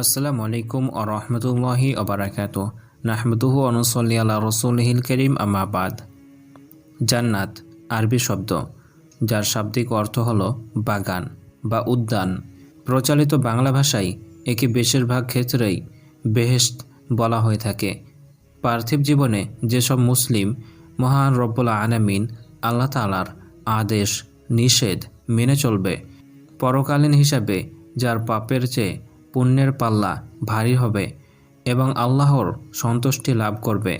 আসসালামু আলাইকুম আ রহমতুল্লাহি আবরাকাত নাহমদুহু অনুসল্লি আল্লাহ রসুলহিল করিম আমাবাদ জান্নাত আরবি শব্দ, যার শাব্দিক অর্থ হল বাগান বা উদ্যান। প্রচলিত বাংলা ভাষায় একে বেশিরভাগ ক্ষেত্রেই বেহেশত বলা হয়ে থাকে। পার্থিব জীবনে যেসব মুসলিম, মহান রব্বুল আলামিন, আল্লাহ তালার আদেশ, নিষেধ মেনে চলবে, পরকালীন হিসাবে যার পাপের চেয়ে পুণ্যের পাল্লা ভারী হবে এবং আল্লাহর সন্তুষ্টি লাভ করবে।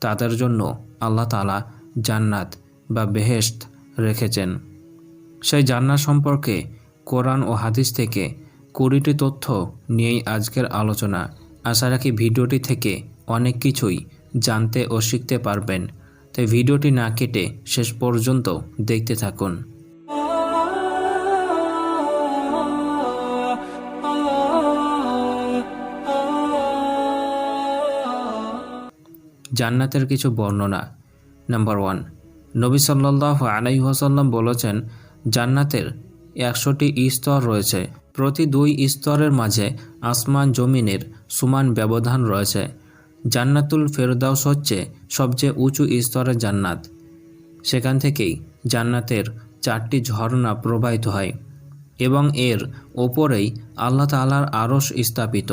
তাদের জন্য আল্লাহ তালা জান্নাত বা বেহেশত রেখেছেন। সেই জান্নাত সম্পর্কে কোরআন ও হাদিস থেকে কুড়িটি তথ্য নিয়েই আজকের আলোচনা। আশা রাখি ভিডিওটি থেকে অনেক কিছুই জানতে ও শিখতে পারবেন। তাই ভিডিওটি না কেটে শেষ পর্যন্ত দেখতে থাকুন। জান্নাতের কিছু বর্ণনা। নাম্বার ওয়ান নবী সাল্লাহ আলাইহাসাল্লাম বলেছেন, জান্নাতের একশোটি স্তর রয়েছে। প্রতি দুই স্তরের মাঝে আসমান জমিনের সমান ব্যবধান রয়েছে। জান্নাতুল ফেরদাউস হচ্ছে সবচেয়ে উঁচু স্তরের জান্নাত। সেখান থেকেই জান্নাতের চারটি ঝর্ণা প্রবাহিত হয় এবং এর ওপরেই আল্লাহ তালার আরশ স্থাপিত।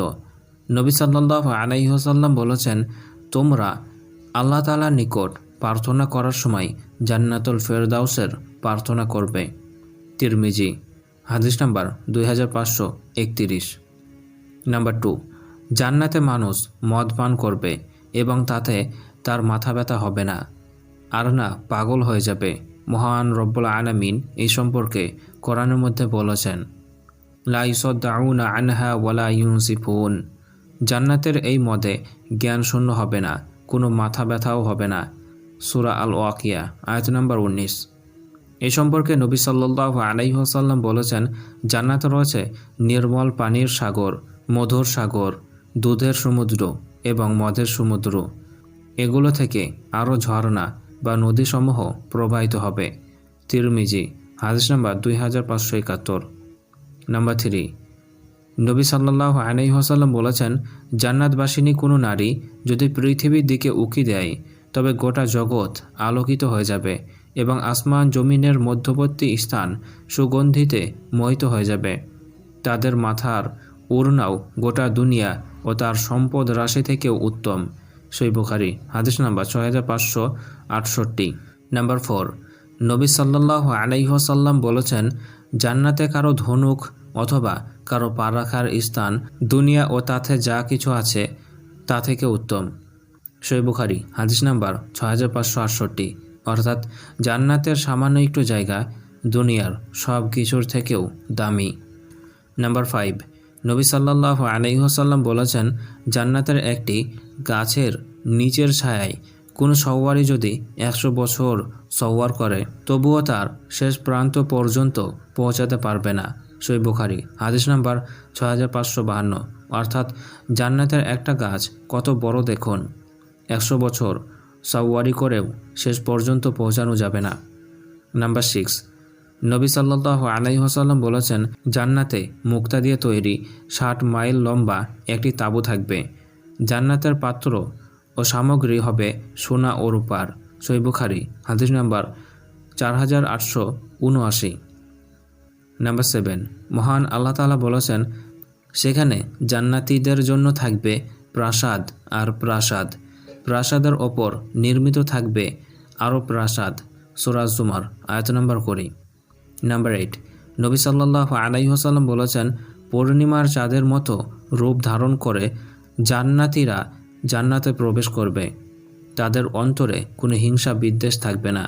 নবী সাল্লাহ আলাইহাসাল্লাম বলেছেন তোমরা আল্লাহ তালার নিকট প্রার্থনা করার সময় জান্নাতুল ফেরদাউসের প্রার্থনা করবে। তিরমিজি, হাদিস নাম্বার দুই হাজার পাঁচশো একতিরিশ। নাম্বার টু, জান্নাতে মানুষ মদ পান করবে এবং তাতে তার মাথা ব্যথা হবে না। আর না, পাগল হয়ে যাবে। মহান রব্বুল আলামিন এই সম্পর্কে কোরআনের মধ্যে বলেছেন লাইসদ্দাউনা আনহা ওয়ালা ইউসিফুন জান্নাতের এই মদে জ্ঞান শূন্য হবে না, কোনো মাথা ব্যথাও হবে না। সুরা আল ওয়াকিয়া আয়াত নম্বর উনিশ। এ সম্পর্কে নবী সাল্লাহ আলাইসাল্লাম বলেছেন, জান্নাতে রয়েছে নির্মল পানির সাগর, মধুর সাগর, দুধের সমুদ্র এবং মদের সমুদ্র। এগুলো থেকে আরও ঝর্ণা বা নদীসমূহ প্রবাহিত হবে। তিরমিজি, হাদিস নাম্বার দুই হাজার পাঁচশো একাত্তর। নাম্বার থ্রি নবী সাল্লাহ আলাইহাসাল্লাম বলেছেন জান্নাতবাসিনী কোনো নারী যদি পৃথিবীর দিকে উকি দেয়, তবে গোটা জগৎ আলোকিত হয়ে যাবে এবং আসমান জমিনের মধ্যবর্তী স্থান সুগন্ধিতে মোহিত হয়ে যাবে। তাদের মাথার উড়নাও গোটা দুনিয়া ও তার সম্পদ রাশি থেকেও উত্তম। সই বুখারি, হাদিস নাম্বার ছয় হাজার পাঁচশো আটষট্টি। নাম্বার ফোর নবী সাল্লাহ আলাইহাসাল্লাম বলেছেন, জান্নাতে কারও ধনুক অথবা কারও পা রাখার স্থান, দুনিয়া ও তাতে যা কিছু আছে, তা থেকে উত্তম। সই বুখারি, হাদিস নাম্বার ছ হাজার পাঁচশো আটষট্টি। অর্থাৎ জান্নাতের সামান্য একটু জায়গা, দুনিয়ার সব কিছুর থেকেও দামি। নাম্বার ফাইভ, নবী সাল্লাহ আলাইসাল্লাম বলেছেন, জান্নাতের একটি গাছের নিচের ছায়ায় কোনো সওয়ারি যদি একশো বছর সওয়ার করে, তবুও তার শেষ প্রান্ত পর্যন্ত পৌঁছাতে পারবে না। সই বুখারি, হাদিস নাম্বার ছ হাজার পাঁচশো বাহান্ন। অর্থাৎ জান্নাতের একটা গাছ কত বড় দেখুন। একশো বছর সাওয়ারি করেও শেষ পর্যন্ত পৌঁছানো যাবে না। নাম্বার সিক্স, নবী সাল্লাহ আলাইহাসাল্লাম বলেছেন, জান্নাতে মুক্তা দিয়ে তৈরি ষাট মাইল লম্বা একটি তাঁবু থাকবে। জান্নাতের পাত্র ও সামগ্রী হবে সোনা ও রূপার। সৈবুখারি হাদিস নাম্বার চার হাজার আটশো উনআশি। নাম্বার সেভেন মহান আল্লাহ তালা বলেছেন, সেখানে জান্নাতীদের জন্য থাকবে প্রাসাদ আর প্রাসাদ। প্রাসাদের ওপর নির্মিত থাকবে আরও প্রাসাদ। সুরাজ জুমার, আয়ত নম্বর করি নাম্বার এইট নবী সাল্লাহ আলাইহাসাল্লাম বলেছেন, পূর্ণিমার চাঁদের মতো রূপ ধারণ করে জান্নাতিরা জান্নাতে প্রবেশ করবে। তাদের অন্তরে কোনো হিংসা বিদ্বেষ থাকবে না।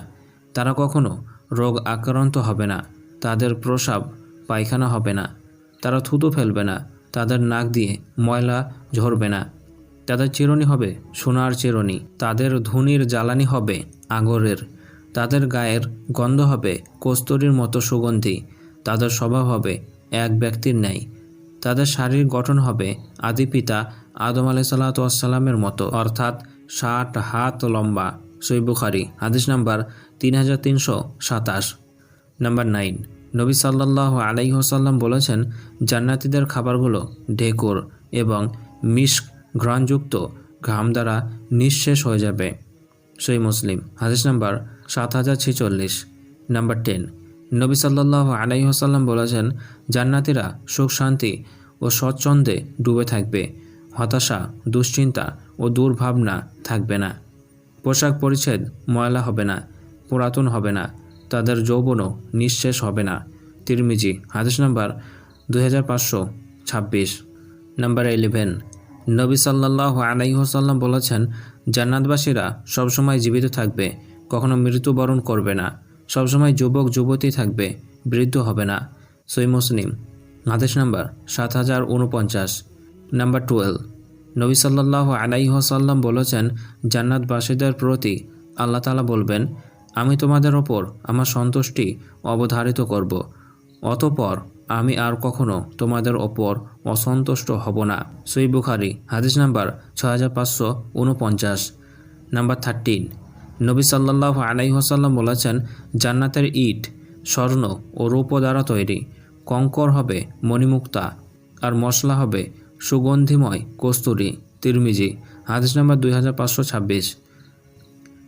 তারা কখনো রোগ আক্রান্ত হবে না। তাদের প্রসাব পায়খানা হবে না। তারা থুতু ফেলবে না। তাদের নাক দিয়ে ময়লা ঝরবে না। তাদের চিরুনি হবে সোনার চিরুনি তাদের ধুনির জ্বালানি হবে আগরের। তাদের গায়ের গন্ধ হবে কস্তুরীর মতো সুগন্ধি। তাদের স্বভাব হবে এক ব্যক্তির ন্যায়। তাদের শারীরিক গঠন হবে আদি পিতা আদম আলাই সাল্লাতামের মতো। অর্থাৎ ষাট হাত লম্বা। সই বুখারি, হাদিস নাম্বার তিন হাজার তিনশো সাতাশ। নাম্বার নাইন নবী সাল্লাহ আলাইহসাল্লাম বলেছেন, জান্নাতিদের খাবারগুলো ঢেকুর এবং মিষ্ক ঘ্রাণযুক্ত ঘাম দ্বারা নিঃশেষ হয়ে যাবে। সই মুসলিম, হাদিস নাম্বার সাত হাজার ছেচল্লিশ। নাম্বার টেন নবী সাল্লাহ আলাইহসাল্লাম বলেছেন, জান্নাতিরা সুখ, শান্তি ও স্বচ্ছন্দে ডুবে থাকবে। হতাশা, দুশ্চিন্তা ও দুর্ভাবনা থাকবে না। পোশাক পরিচ্ছেদ ময়লা হবে না, পুরাতন হবে না। তাদের যৌবনও নিঃশেষ হবে না। তিরমিজি, হাদিস নাম্বার দুই হাজার পাঁচশো ছাব্বিশ। নাম্বার ইলেভেন নবী সাল্লাহ আলাইহসাল্লাম বলেছেন, জান্নাতবাসীরা সবসময় জীবিত থাকবে, কখনো মৃত্যুবরণ করবে না। সবসময় যুবক, যুবতী থাকবে, বৃদ্ধ হবে না। সই মুসলিম আদেশ নাম্বার সাত হাজার উনপঞ্চাশ। নাম্বার টুয়েলভ, নবী সাল্লাহ আলাইহসাল্লাম বলেছেন, জান্নাতবাসীদের প্রতি আল্লাহ তালা বলবেন আমি তোমাদের ওপর আমার সন্তুষ্টি অবধারিত করব। অতপর আমি আর কখনো তোমাদের ওপর অসন্তুষ্ট হব না। সই বুখারি, হাদিস নাম্বার ছয় হাজার পাঁচশো উনপঞ্চাশ। নাম্বার থার্টিন নবী সাল্লাহ আলাইহসাল্লাম বলেছেন, জান্নাতের ইট, স্বর্ণ ও রূপ দ্বারা তৈরি। কঙ্কর হবে মণিমুক্তা আর মশলা হবে সুগন্ধিময় কস্তুরি। তিরমিজি, হাদিস নাম্বার দুই হাজার পাঁচশো ছাব্বিশ।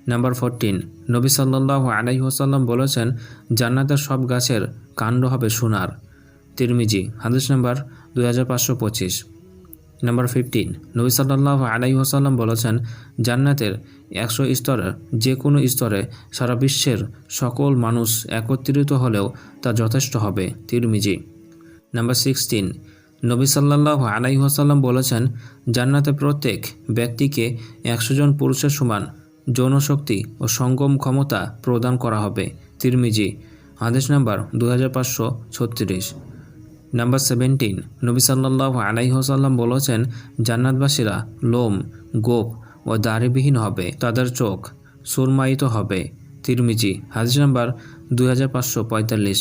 নাম্বার ফোরটিন নবী সাল্লাহ আলাইহসাল্লাম বলেছেন, জান্নাতের সব গাছের কাণ্ড হবে সোনার। তিরমিজি, হাদিস নাম্বার দুই হাজার পাঁচশো পঁচিশ। নাম্বার ফিফটিন নবী সাল্লাহ আলাইহসাল্লাম বলেছেন, জান্নাতের একশো স্তরের যে কোনো স্তরে সারা বিশ্বের সকল মানুষ একত্রিত হলেও তা যথেষ্ট হবে। তিরমিজি। নাম্বার সিক্সটিন নবী সাল্লাহ আলাইহসাল্লাম বলেছেন, জান্নাতে প্রত্যেক ব্যক্তিকে একশো জন পুরুষের সমান যৌনশক্তি ও সঙ্গম ক্ষমতা প্রদান করা হবে। তিরমিজি, আদেশ নাম্বার দু হাজার পাঁচশো ছত্রিশ। নাম্বার সেভেন্টিন, নবী সাল্লাহ আলাইহসাল্লাম বলেছেন, জান্নাতবাসীরা লোম, গোপ ও দাড়িবিহীন হবে, তাদের চোখ সুরমায়িত হবে। তিরমিজি, হাদিস নাম্বার দুই হাজার পাঁচশো পঁয়তাল্লিশ।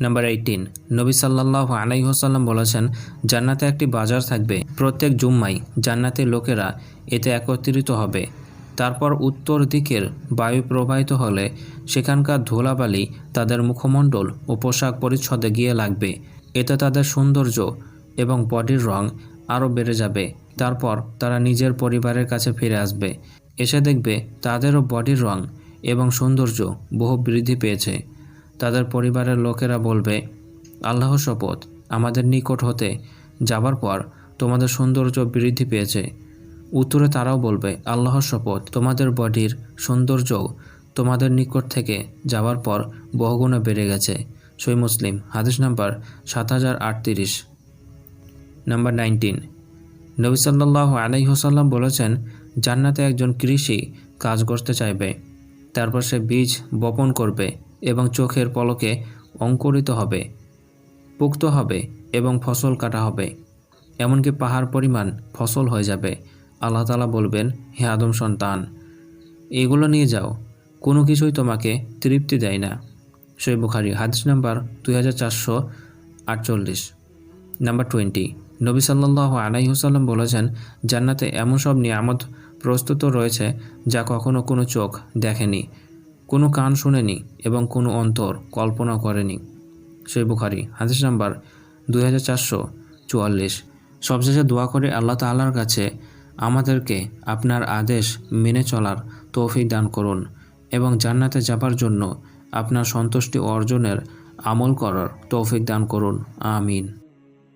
নাম্বার এইটিন, নবী সাল্লাহ আলাইহসাল্লাম বলেছেন, জান্নাতে একটি বাজার থাকবে প্রত্যেক জুম্মাই জান্নাতের লোকেরা এতে একত্রিত হবে। তারপর উত্তর দিকের বায়ু প্রবাহিত হলে সেখানকার ধুলাবালি তাদের মুখমণ্ডল ও পোশাক পরিচ্ছদে গিয়ে লাগবে। এতে তাদের সৌন্দর্য এবং বডির রং আরও বেড়ে যাবে। তারপর তারা নিজের পরিবারের কাছে ফিরে আসবে। এসে দেখবে তাদেরও বডির রং এবং সৌন্দর্য বহু বৃদ্ধি পেয়েছে। তাদের পরিবারের লোকেরা বলবে, আল্লাহ শপথ, আমাদের নিকট হতে যাবার পর তোমাদের সৌন্দর্য বৃদ্ধি পেয়েছে। উত্তরে তারাও বলবে, আল্লাহর শপথ, তোমাদের বডির সৌন্দর্য তোমাদের নিকট থেকে যাওয়ার পর বহুগুণে বেড়ে গেছে। সই মুসলিম, হাদিস নাম্বার সাত হাজার আটত্রিশ। নাম্বার নাইনটিন, নবী সাল্লাহ আলাইহসাল্লাম বলেছেন, জান্নাতে একজন কৃষি কাজ করতে চাইবে, তারপর সে বীজ বপন করবে এবং চোখের পলকে অঙ্কুরিত হবে, পুক্ত হবে এবং ফসল কাটা হবে। এমনকি পাহাড় পরিমাণ ফসল হয়ে যাবে। আল্লাহ তালা বলবেন, হে আদম সন্তান, এগুলো নিয়ে যাও। কোনো কিছুই তোমাকে তৃপ্তি দেয় না। সই বুখারি, হাদিস নাম্বার দুই হাজার চারশো আটচল্লিশ। নাম্বার টোয়েন্টি, নবী সাল্লাহ আলাইহুসাল্লাম বলেছেন, জান্নাতে এমন সব নিয়ামত প্রস্তুত রয়েছে যা কখনো কোনো চোখ দেখেনি, কোনো কান শুনেনি এবং কোনো অন্তর কল্পনা করেনি। সই বুখারি, হাদিস নাম্বার দুই হাজার চারশো চুয়াল্লিশ। সবশেষে দোয়া করে আল্লাহ তাল্লার কাছে আমাদেরকে আপনার আদেশ মেনে চলার তৌফিক দান করুন এবং জান্নাতে যাবার জন্য আপনার সন্তুষ্টি অর্জনের আমল করার তৌফিক দান করুন। আমিন।